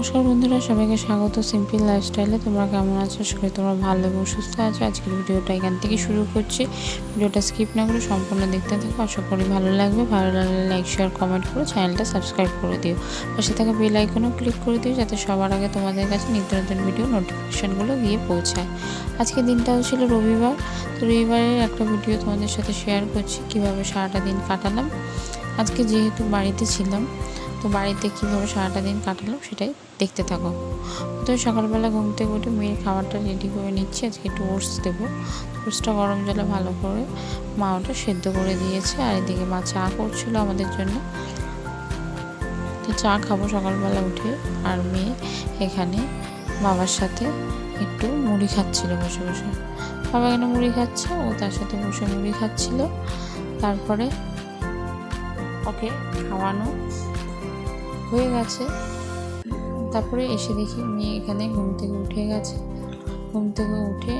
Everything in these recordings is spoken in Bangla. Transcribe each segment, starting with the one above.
নমস্কার বন্ধুরা, সবাইকে স্বাগত। সিম্পল লাইফস্টাইলে তোমরা কেমন আছো? করি তোমরা ভালো এবং সুস্থ আছো। আজকের ভিডিওটা এখান থেকে শুরু করছি। ভিডিওটা স্কিপ না করে সম্পূর্ণ দেখতে থাকো। আশা করি ভালো লাগবে। ভালো লাগলে লাইক শেয়ার কমেন্ট করে চ্যানেলটা সাবস্ক্রাইব করে দিও। পাশে থাকা বেল আইকনও ক্লিক করে দিও যাতে সবার আগে তোমাদের কাছে নিত্য নতুন ভিডিও নোটিফিকেশানগুলো গিয়ে পৌঁছায়। আজকে দিনটাও ছিল রবিবার। তো রবিবারের একটা ভিডিও তোমাদের সাথে শেয়ার করছি। কীভাবে সারাটা দিন কাটালাম। আজকে যেহেতু বাড়িতে ছিলাম তো বাড়িতে কীভাবে সারাটা দিন কাটালাম সেটাই দেখতে থাকো। তো সকালবেলা ঘুম থেকে উঠে মেয়ের খাবারটা রেডি করে নিচ্ছি, আজকে একটু ওটস দেবো। ওটসটা গরম জলে ভালো করে মা ওটা সেদ্ধ করে দিয়েছে আর এদিকে মা চা করছিল আমাদের জন্য। তো চা খাব সকালবেলা উঠে আর মেয়ে এখানে বাবার সাথে একটু মুড়ি খাচ্ছিল বসে বসে। বাবা এখানে মুড়ি খাচ্ছে? ও তার সাথে বসে মুড়ি খাচ্ছিল। তারপরে ওকে খাওয়ানো হয়ে গেছে। তারপরে এসে দেখি মেয়ে এখানে ঘুম থেকে উঠে গেছে। ঘুম থেকে উঠে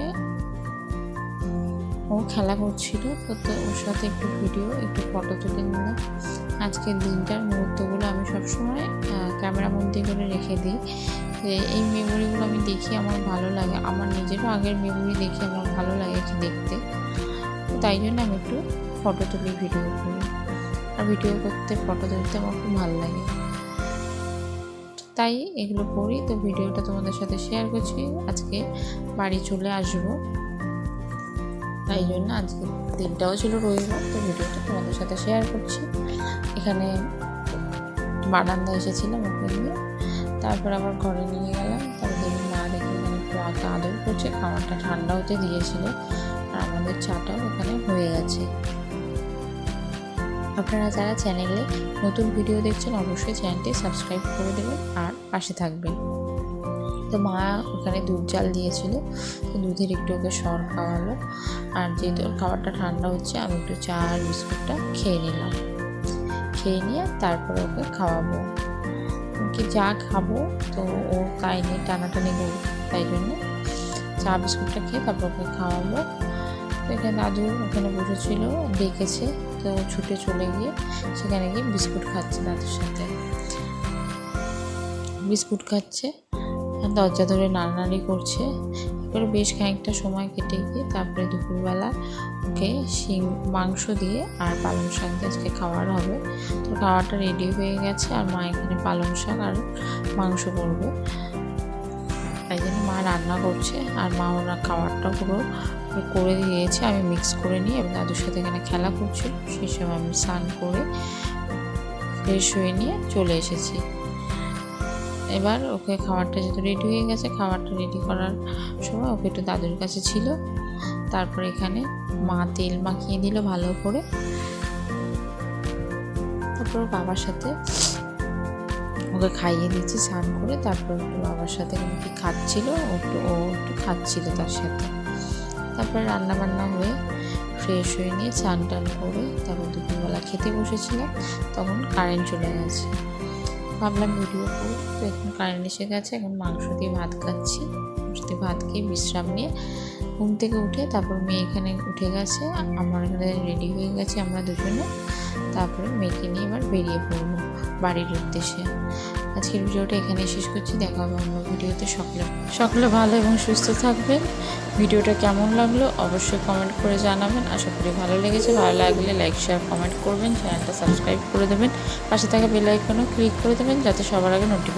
ও খেলা করছিল, তো ওর সাথে একটু ভিডিও একটু ফটো তুলে নিলাম। আজকের দিনটার মুহূর্তগুলো আমি সবসময় ক্যামেরা বন্দি করে রেখে দিই। এই মেমোরিগুলো আমি দেখি আমার ভালো লাগে। আমার নিজেরও আগের মেমোরি দেখি আমার ভালো লাগে দেখতে। তাই জন্য আমি একটু ফটো তুলি ভিডিও করি। আর ভিডিও করতে ফটো তুলতে আমার খুব ভালো লাগে। তাই এগুলো করি তো ভিডিওটা তোমাদের সাথে শেয়ার করছি। আজকে বাড়ি চলে আসব। তাই জন্য আজকে দিনটাও ছিল রবিবার তো ভিডিওটা তোমাদের সাথে শেয়ার করছি। এখানে বারান্দা এসেছিলাম ওকে নিয়ে। তারপর আবার ঘরে নিয়ে গেলাম। তারপর দেখি মা দেখে এখানে একটু আদর করছে। খাবারটা ঠান্ডা হতে দিয়েছিল। আর আমাদের চাটাও ওখানে আপনারা যারা চ্যানেলে নতুন ভিডিও দেখছেন, অবশ্যই চ্যানেলটি সাবস্ক্রাইব করে দেবেন আর পাশে থাকবেন। তো মা ওখানে দুধ জাল দিয়েছিল, তো দুধের একটু ওকে সর খাওয়ালো। আর যেহেতু খাবারটা ঠান্ডা হচ্ছে, আমি একটু চা আর বিস্কুটটা খেয়ে নিলাম। খেয়ে নিয়ে তারপরে ওকে খাওয়াবো। কি যা খাব, তো ও খায়নি টানাটানি করবে, তাই জন্য চা, বিস্কুটটা খেয়ে তারপর ওকে খাওয়াবো। এখানে দাদু ওখানে বসেছিল ডেকেছে, তো ছুটে চলে গিয়ে সেখানে গিয়ে বিস্কুট খাচ্ছে দাদুর সাথে। বিস্কুট খাচ্ছে, দরজা ধরে নাড়ানাড়ি করছে। এরপরে বেশ খানিকটা সময় কেটে গিয়ে তারপরে দুপুরবেলা ওকে শিং, মাংস দিয়ে আর পালং শাক দিয়ে আজকে খাওয়ার হবে। তো খাওয়াটা রেডি হয়ে গেছে আর মা এখানে পালং শাক আর মাংস করবে। তাই জন্য মা রান্না করছে আর মা ওরা খাবারটা পুরো করে দিয়েছে, আমি মিক্স করে নিই এবং দাদুর সাথে এখানে খেলা করছিল সেই সময় আমি স্নান করে ফ্রেশ হয়ে নিয়ে চলে এসেছি। এবার ওকে খাবারটা যেহেতু রেডি হয়ে গেছে, খাবারটা রেডি করার সময় ওকে একটু দাদুর কাছে ছিল। তারপর এখানে মা তেল মাখিয়ে দিল ভালো করে। তারপর বাবার সাথে ওকে খাইয়ে দিচ্ছি, স্নান করে। তারপর একটু বাবার সাথে কি খাচ্ছিল ও ও একটু খাচ্ছিল তার সাথে। তারপরে রান্না বান্না হয়ে ফ্রেশ হয়ে নিয়ে স্নান টান করে তারপর দুপুরবেলা খেতে বসেছিলাম, তখন কারেন্ট চলে গেছে। ভাবলাম ভিডিও করি, তো এখন কারেন্ট এসে গেছে, এখন মাংস দিয়ে ভাত খাচ্ছি। মাংস দিয়ে ভাত খেয়ে বিশ্রাম নিয়ে ঘুম থেকে উঠে তারপর মেয়ে এখানে উঠে গেছে, আমার এখানে রেডি হয়ে গেছে আমরা দুজনে। তারপরে মেয়েকে নিয়ে এবার বেরিয়ে পড়ব বাড়ির উদ্দেশ্যে। আজকের ভিডিওটা এখানে শেষ করছি। দেখা হবে অন্য ভিডিওতে। সকলে সকলে ভালো এবং সুস্থ থাকবেন। ভিডিওটা কেমন লাগল অবশ্যই কমেন্ট করে জানাবেন। আশা করি ভালো লেগেছে। ভালো লাগলে লাইক শেয়ার কমেন্ট করবেন। চ্যানেলটা সাবস্ক্রাইব করে দেবেন। পাশে থাকা বেল আইকনও ক্লিক করে দেবেন, যাতে সবার আগে নোটিফিকেশন